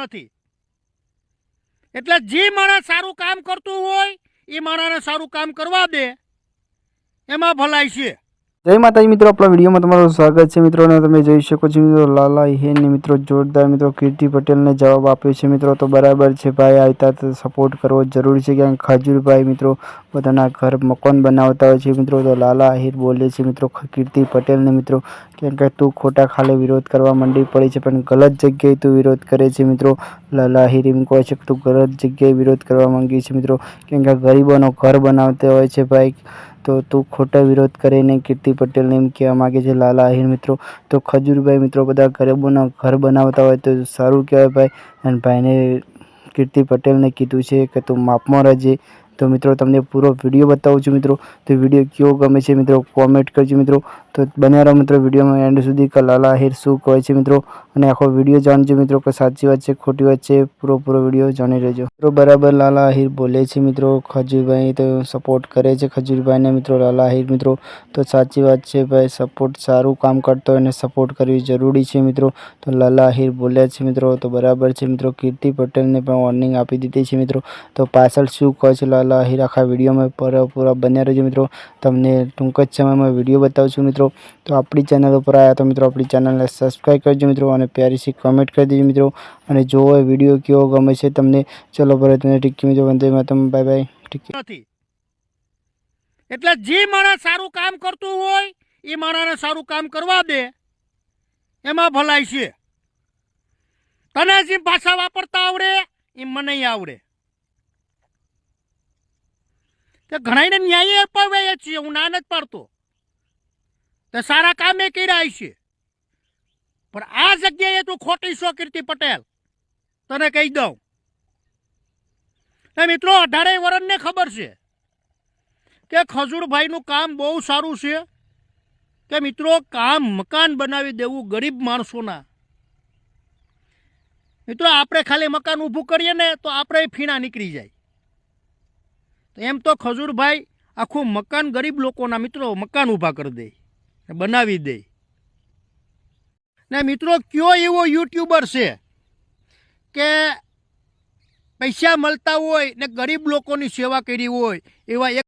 નથી. એટલે જે માણસ સારું કામ કરતું હોય, એ માણસને સારું કામ કરવા દે. એમાં ભલાઈ છે. જય માતાજી મિત્રો, આપણા વિડીયોમાં તમારું સ્વાગત છે. મિત્રો અને તમે જોઈ શકો છો મિત્રો, લાલા હેને મિત્રો જોરદાર મિત્રો કીર્તિ પટેલને જવાબ આપ્યો છે. મિત્રો, તો બરાબર છે ભાઈ આવતા તો સપોર્ટ કરવો જરૂરી છે. કારણ ખજૂરભાઈ મિત્રો પોતાના ઘર મકાન બનાવતા હોય છે. મિત્રો, તો લાલા આહિર બોલે છે. મિત્રો કીર્તિ પટેલને મિત્રો કેમ કે તું ખોટા ખાલે વિરોધ કરવા માંડી પડી છે, પણ ગલત જગ્યાએ તું વિરોધ કરે છે, મિત્રો. એમ કહે છે તું ગલત જગ્યાએ વિરોધ કરવા માંગી છે, મિત્રો. કેમ કે ગરીબોનો ઘર બનાવતા હોય છે, ભાઈ. તો તું ખોટા વિરોધ કરીને કીર્તિ પટેલને એમ કહેવા માગે છે લાલા આહિર મિત્રો. તો ખજૂરભાઈ મિત્રો બધા ગરીબોના ઘર બનાવતા હોય તો સારું કહેવાય, ભાઈ. અને ભાઈને કીર્તિ પટેલને કીધું છે કે તું માપમાં રહેજે. તો મિત્રો, તમને પૂરો વીડિયો બતાવું છું મિત્રો. તો વીડિયો કેવો ગમે છે મિત્રો કોમેન્ટ કરજો મિત્રો. તો બન્યા રહો મિત્રો વિડીયોમાં એન્ડ સુધી કે લાલા આહિર શું કહે છે મિત્રો. અને આખો વીડિયો જાણજો મિત્રો, કે સાચી વાત છે, ખોટી વાત છે, પૂરો પૂરો વીડિયો જાણી લેજો મિત્રો, બરાબર લાલા આહિર બોલે છે મિત્રો, ખજૂરભાઈ તો સપોર્ટ કરે છે ખજૂરભાઈને મિત્રો, લાલા આહિર મિત્રો. તો સાચી વાત છે ભાઈ સપોર્ટ સારું કામ કરતો હોય એને સપોર્ટ કરવી જરૂરી છે મિત્રો. તો લાલા આહિર બોલ્યા છે મિત્રો, તો બરાબર છે મિત્રો. કીર્તિ પટેલને પણ વોર્નિંગ આપી દીધી છે મિત્રો. તો પાછળ શું કહે છે લાલા આહિર આખા વિડીયોમાં પૂરા બન્યા રહેજો મિત્રો. તમને ટૂંક જ સમયમાં વીડિયો બતાવું છું મિત્રો. તો આપણી ચેનલ ઉપર આવ્યા તો મિત્રો આપણી ચેનલને સબસ્ક્રાઈબ કરજો મિત્રો અને પ્યારીસી કમેન્ટ કરી દેજો મિત્રો. અને જો એ વીડિયો કેવો ગમે છે તમને, ચલો ભલે તમને ટીકી મિત્રો. વંદે માતરમ. બાય બાય ટીકી એટલે જે માણસ સારું કામ કરતું હોય, એ માણસને સારું કામ કરવા દે. એમાં ભલાઈ છે. તને જે ભાષા વાપરતા આવડે એ મને આવડે. તે ઘણાને ન્યાય અપાવ્યા છીએ, હું ના નથી પાડતો. તે સારા કામે કર્યા છે પણ આ જગ્યાએ તું ખોટી છો કીર્તિ પટેલ, તને કહી દઉં. ને મિત્રો, અઢારેય વરણને ખબર છે કે ખજૂરભાઈનું કામ બહુ સારું છે કે મિત્રો, કામ મકાન બનાવી દેવું ગરીબ માણસોના. મિત્રો, આપણે ખાલી મકાન ઊભું કરીએ ને તો આપણે ફીણા નીકળી જાય. એમ તો ખજૂરભાઈ આખું મકાન ગરીબ લોકોના મિત્રો મકાન ઊભા કરી દે બનાવી દે. ને મિત્રો, કયો એવો યુટ્યુબર છે કે પૈસા મળતા હોય ને ગરીબ લોકોની સેવા કરી હોય એવા એક